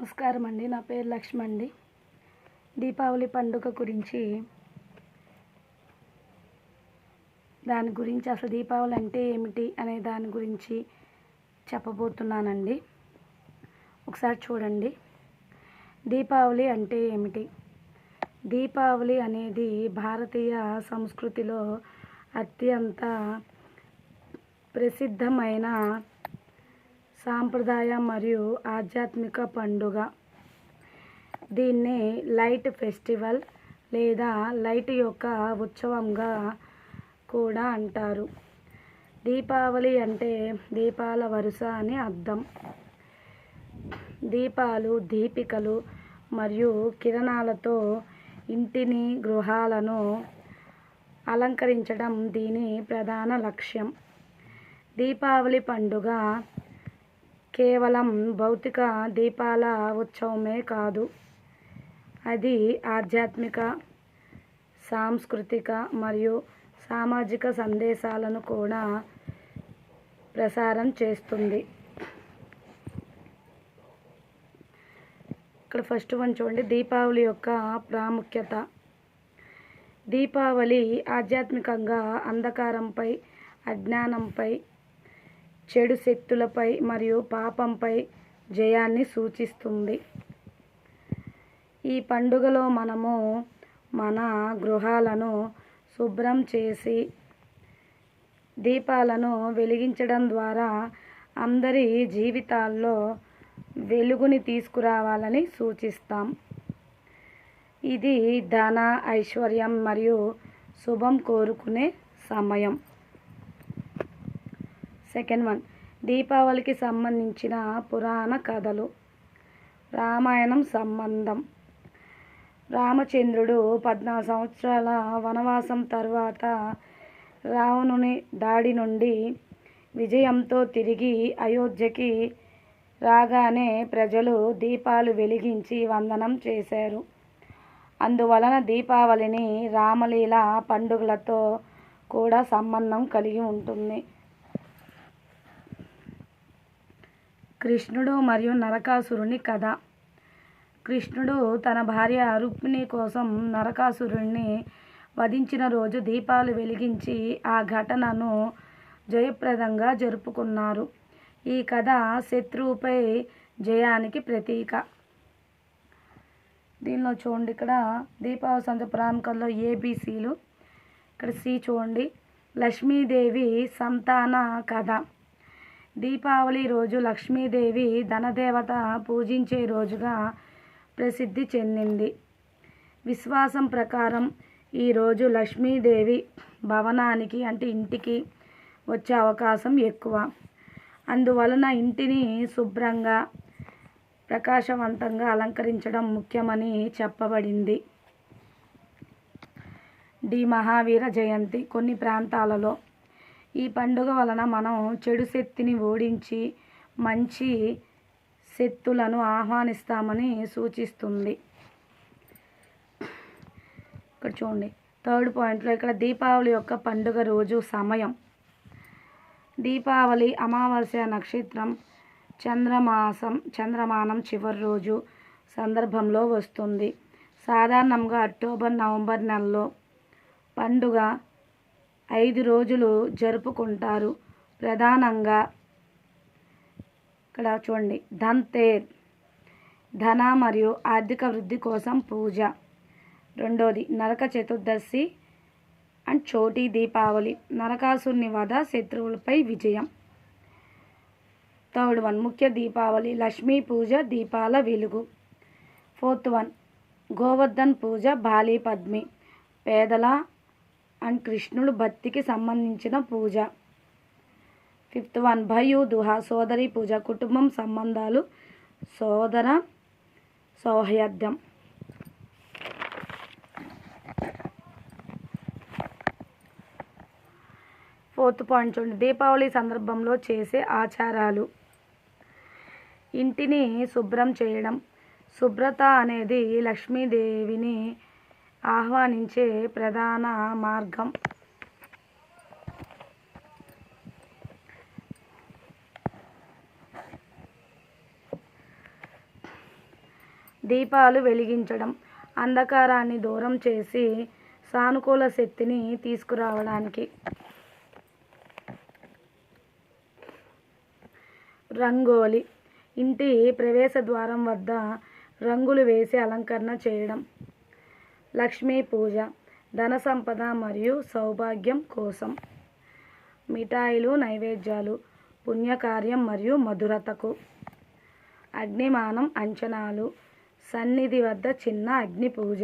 నమస్కారం అండి. నా పేరు లక్ష్మి అండి. దీపావళి పండుగ గురించి దాని గురించి అసలు దీపావళి అంటే ఏమిటి అనే దాని గురించి చెప్పబోతున్నానండి. ఒకసారి చూడండి. దీపావళి అంటే ఏమిటి? దీపావళి అనేది భారతీయ సంస్కృతిలో అత్యంత ప్రసిద్ధమైన సాంప్రదాయ మరియు ఆధ్యాత్మిక పండుగ. దీన్ని లైట్ ఫెస్టివల్ లేదా లైట్ యొక్క ఉత్సవంగా కూడా అంటారు. దీపావళి అంటే దీపాల వరుస అని అర్థం. దీపాలు దీపికలు మరియు కిరణాలతో ఇంటిని గృహాలను అలంకరించడం దీని ప్రధాన లక్ష్యం. దీపావళి పండుగ కేవలం భౌతిక దీపాల ఉత్సవమే కాదు అది ఆధ్యాత్మిక సాంస్కృతిక మరియు సామాజిక సందేశాలను కూడా ప్రసారం చేస్తుంది. ఇక్కడ ఫస్ట్ వన్ చూడండి దీపావళి యొక్క ప్రాముఖ్యత. దీపావళి ఆధ్యాత్మికంగా అంధకారంపై అజ్ఞానంపై చెడు శక్తులపై మరియు పాపంపై జయాన్ని సూచిస్తుంది. ఈ పండుగలో మనము మన గృహాలను శుభ్రం చేసి దీపాలను వెలిగించడం ద్వారా అందరి జీవితాల్లో వెలుగుని తీసుకురావాలని సూచిస్తాం. ఇది ధన ఐశ్వర్యం మరియు శుభం కోరుకునే సమయం. Second one. దీపావళికి సంబంధించిన పురాణ కథలు. రామాయణం సంబంధం. రామచంద్రుడు పద్నాలుగు సంవత్సరాల వనవాసం తర్వాత రావణుని దాడి నుండి విజయంతో తిరిగి అయోధ్యకి రాగానే ప్రజలు దీపాలు వెలిగించి వందనం చేశారు. అందువలన దీపావళిని రామలీల పండుగలతో కూడా సంబంధం కలిగి ఉంటుంది. కృష్ణుడు మరియు నరకాసురుని కథ. కృష్ణుడు తన భార్య రుక్మిణి కోసం నరకాసురుణ్ణి వధించిన రోజు దీపాలు వెలిగించి ఆ ఘటనను జయప్రదంగా జరుపుకున్నారు. ఈ కథ శత్రువుపై జయానికి ప్రతీక. దీనిలో చూడండి ఇక్కడ దీపావళి సంత ప్రాంతంలో ఏబీసీలు. ఇక్కడ సి చూడండి. లక్ష్మీదేవి సంతాన కథ. దీపావళి రోజు లక్ష్మీదేవి ధనదేవత పూజించే రోజుగా ప్రసిద్ధి చెందింది. విశ్వాసం ప్రకారం ఈరోజు లక్ష్మీదేవి భవనానికి అంటే ఇంటికి వచ్చే అవకాశం ఎక్కువ. అందువలన ఇంటిని శుభ్రంగా ప్రకాశవంతంగా అలంకరించడం ముఖ్యమని చెప్పబడింది. డి మహావీర జయంతి కొన్ని ప్రాంతాలలో ఈ పండుగ వలన మనం చెడు శక్తిని ఓడించి మంచి శక్తులను ఆహ్వానిస్తామని సూచిస్తుంది. ఇక్కడ చూడండి. థర్డ్ పాయింట్లో ఇక్కడ దీపావళి యొక్క పండుగ రోజు సమయం. దీపావళి అమావాస్య నక్షత్రం చంద్రమాసం చంద్రమానం చివరి రోజు సందర్భంలో వస్తుంది. సాధారణంగా అక్టోబర్ నవంబర్ నెలలో పండుగ ఐదు రోజులు జరుపుకుంటారు. ప్రధానంగా ఇక్కడ చూడండి. ధన్తేర్ ధన మరియు ఆర్థిక వృద్ధి కోసం పూజ. రెండోది నరక చతుర్దశి అండ్ చోటీ దీపావళి. నరకాసుని వధ శత్రువులపై విజయం. థర్డ్ వన్ ముఖ్య దీపావళి లక్ష్మీ పూజ దీపాల వెలుగు. ఫోర్త్ వన్ గోవర్ధన్ పూజ బాలి పద్మి. పేదల అండ్ కృష్ణుడు భక్తికి సంబంధించిన పూజ. ఫిఫ్త్ వన్ భయు దుహ సోదరి పూజ కుటుంబం సంబంధాలు సోదర సౌహృద్యం ఫోర్త్ పాయింట్ చూడండి. దీపావళి సందర్భంలో చేసే ఆచారాలు. ఇంటిని శుభ్రం చేయడం. శుభ్రత అనేది లక్ష్మీదేవిని ఆహ్వానించే ప్రధాన మార్గం. దీపాలు వెలిగించడం అంధకారాన్ని దూరం చేసి సానుకూల శక్తిని తీసుకురావడానికి. రంగోలి ఇంటి ప్రవేశ ద్వారం వద్ద రంగులు వేసి అలంకరణ చేయడం. లక్ష్మీ పూజ ధన సంపద మరియు సౌభాగ్యం కోసం. మిఠాయిలు నైవేద్యాలు పుణ్యకార్యం మరియు మధురతకు. అగ్నిమానం అంచనాలు సన్నిధి వద్ద చిన్న అగ్ని పూజ.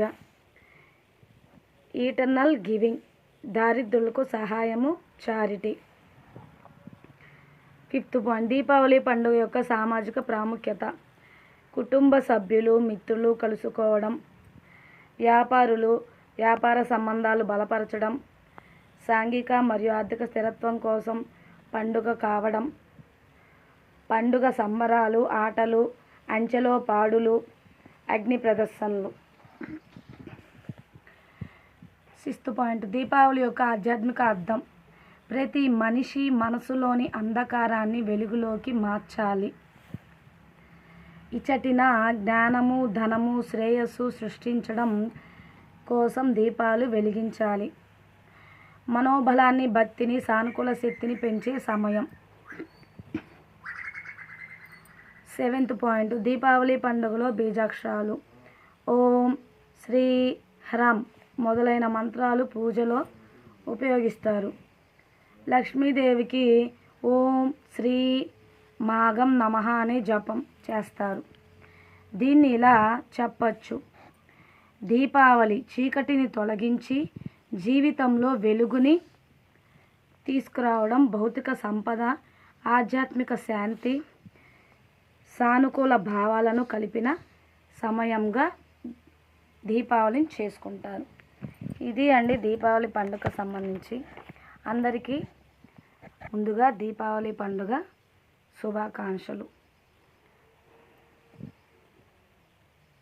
ఈటర్నల్ గివింగ్ దారిద్రులకు సహాయము చారిటీ ఫిఫ్త్ పాయింట్ దీపావళి పండుగ యొక్క సామాజిక ప్రాముఖ్యత. కుటుంబ సభ్యులు మిత్రులు కలుసుకోవడం. వ్యాపారులు వ్యాపార సంబంధాలు బలపరచడం సాంఘిక మరియు ఆర్థిక స్థిరత్వం కోసం పండుగ కావడం పండుగ సంబరాలు ఆటలు అంచెలో పాడులు అగ్ని ప్రదర్శనలు. సిక్స్త్ పాయింట్ దీపావళి యొక్క ఆధ్యాత్మిక అర్థం. ప్రతి మనిషి మనసులోని అంధకారాన్ని వెలుగులోకి మార్చాలి. ఇచ్చటిన జ్ఞానము ధనము శ్రేయస్సు సృష్టించడం కోసం దీపాలు వెలిగించాలి. మనోబలాన్ని భక్తిని సానుకూల శక్తిని పెంచే సమయం. Seventh point. దీపావళి పండుగలో బీజాక్షరాలు. ఓం శ్రీ హ్రం మొదలైన మంత్రాలు పూజలో ఉపయోగిస్తారు. లక్ష్మీదేవికి ఓం శ్రీ మాగం నమ అనే జపం. చేస్తారు. దీన్ని ఇలా చెప్పచ్చు. దీపావళి చీకటిని తొలగించి జీవితంలో వెలుగుని తీసుకురావడం భౌతిక సంపద ఆధ్యాత్మిక శాంతి సానుకూల భావాలను కలిపిన సమయంగా దీపావళిని చేసుకుంటారు. ఇది అండి దీపావళి పండుగ సంబంధించి. అందరికీ ముందుగా దీపావళి పండుగ శుభాకాంక్షలు.